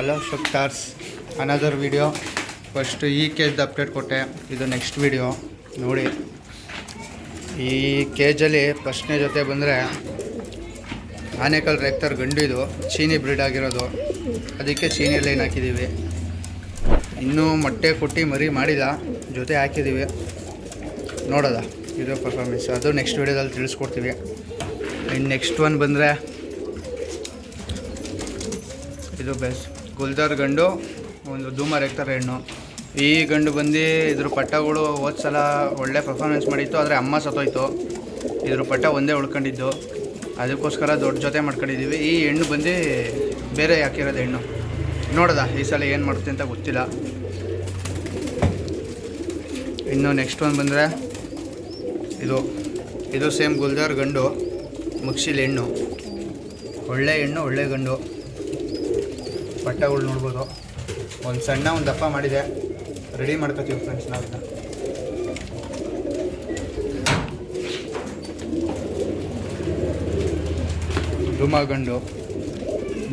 Hello ಶುಕ್ತಾರ್ಸ್ another video first ಈ ಕೇಜ್ದು ಅಪ್ಡೇಟ್ ಕೊಟ್ಟೆ. ಇದು ನೆಕ್ಸ್ಟ್ ವಿಡಿಯೋ ನೋಡಿ. ಈ ಕೇಜಲ್ಲಿ ಫಸ್ಟ್ನೇ ಜೊತೆ ಬಂದರೆ, ಆನೇಕಲ್ ರೆಕ್ತರ್ ಗಂಡು ಇದು. ಚೀನಿ ಬ್ರೀಡ್ ಆಗಿರೋದು. ಅದಕ್ಕೆ ಚೀನಿ ಲೈನ್ ಹಾಕಿದ್ದೀವಿ ಇನ್ನೂ ಮೊಟ್ಟೆ ಕುಟ್ಟಿ ಮರಿ ಮಾಡಿದ ಜೊತೆ ಹಾಕಿದ್ದೀವಿ ನೋಡೋದ. ಇದು ಪರ್ಫಾರ್ಮೆನ್ಸ್ ಅದು ನೆಕ್ಸ್ಟ್ ವಿಡಿಯೋದಲ್ಲಿ ತಿಳಿಸ್ಕೊಡ್ತೀವಿ. ಇನ್ನು ನೆಕ್ಸ್ಟ್ ಒನ್ ಬಂದರೆ, ಇದು ಬೆಸ್ಟ್ ಗುಲ್ದಾರ್ ಗಂಡು, ಒಂದು ಧೂಮರ್, ಎಕ್ತಾರೆ ಹೆಣ್ಣು. ಈ ಗಂಡು ಬಂದು ಇದ್ರ ಪಟ್ಟಗಳು ಹೋದ ಸಲ ಒಳ್ಳೆ ಪರ್ಫಾರ್ಮೆನ್ಸ್ ಮಾಡಿತ್ತು, ಆದರೆ ಅಮ್ಮ ಸತ್ತೋಯ್ತು. ಇದ್ರ ಪಟ್ಟ ಒಂದೇ ಉಳ್ಕೊಂಡಿದ್ದು. ಅದಕ್ಕೋಸ್ಕರ ದೊಡ್ಡ ಜೊತೆ ಮಾಡ್ಕೊಂಡಿದ್ದೀವಿ ಈ ಹೆಣ್ಣು ಬಂದು ಬೇರೆ ಹಾಕಿರೋದು ಹೆಣ್ಣು. ನೋಡೋದ, ಈ ಸಲ ಏನು ಮಾಡುತ್ತೆ ಅಂತ ಗೊತ್ತಿಲ್ಲ. ಇನ್ನು ನೆಕ್ಸ್ಟ್ ಒಂದು ಬಂದರೆ ಇದು. ಇದು ಸೇಮ್ ಗುಲ್ದಾರ್ ಗಂಡು, ಮುಗ್ಸಿಲ್ ಹೆಣ್ಣು. ಒಳ್ಳೆ ಹೆಣ್ಣು, ಒಳ್ಳೆ ಗಂಡು. ಪಟ್ಟಗಳು ನೋಡ್ಬೋದು. ಒಂದು ಸಣ್ಣ ಒಂದು ದಪ್ಪ ಮಾಡಿದೆ. ರೆಡಿ ಮಾಡ್ಕೋತೀವಿ ಫ್ರೆಂಡ್ಸ್ ನಾವು ಇದನ್ನ. ಧೂಮ ಗಂಡು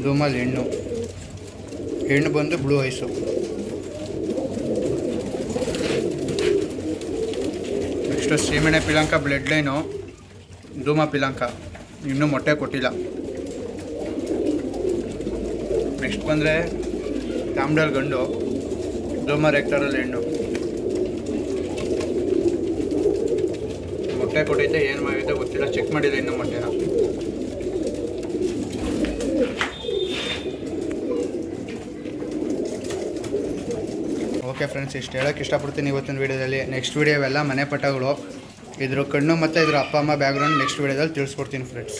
ಧೂಮಲ್ ಹೆಣ್ಣು ಹೆಣ್ಣು ಬಂದು ಬ್ಲೂ ಐಸು ನೆಕ್ಸ್ಟು ಸೀಮೆಣೆ ಪಿಲಾಂಕ ಬ್ಲಡ್ ಲೈನು ಧೂಮ ಪಿಲಾಂಕ ಇನ್ನೂ ಮೊಟ್ಟೆ ಕೊಟ್ಟಿಲ್ಲ. ನೆಕ್ಸ್ಟ್ ಬಂದರೆ ತಾಮ್ಡಲ್ ಗಂಡು ಡೋಮರ್ ರೆಕ್ಟರಲ್ಲಿ ಹೆಣ್ಣು. ಮೊಟ್ಟೆ ಕೊಟ್ಟಿದ್ದೆ, ಏನು ಮಾಡಿದ್ದೆ ಗೊತ್ತಿಲ್ಲ, ಚೆಕ್ ಮಾಡಿದೆ ಇನ್ನು ಮೊಟ್ಟೆನ. ಓಕೆ ಫ್ರೆಂಡ್ಸ್ ಇಷ್ಟು ಹೇಳೋಕ್ಕೆ ಇಷ್ಟಪಡ್ತೀನಿ ಇವತ್ತಿನ ವೀಡಿಯೋದಲ್ಲಿ. ನೆಕ್ಸ್ಟ್ ವೀಡಿಯೋ ಎಲ್ಲ ಮನೆ ಪಟ್ಟಗಳು. ಇದ್ರ ಕಣ್ಣು ಮತ್ತು ಇದ್ರ ಅಪ್ಪ, ಅಮ್ಮ ಬ್ಯಾಕ್ಗ್ರೌಂಡ್ ನೆಕ್ಸ್ಟ್ ವೀಡಿಯೋದಲ್ಲಿ ತಿಳಿಸ್ಕೊಡ್ತೀನಿ ಫ್ರೆಂಡ್ಸ್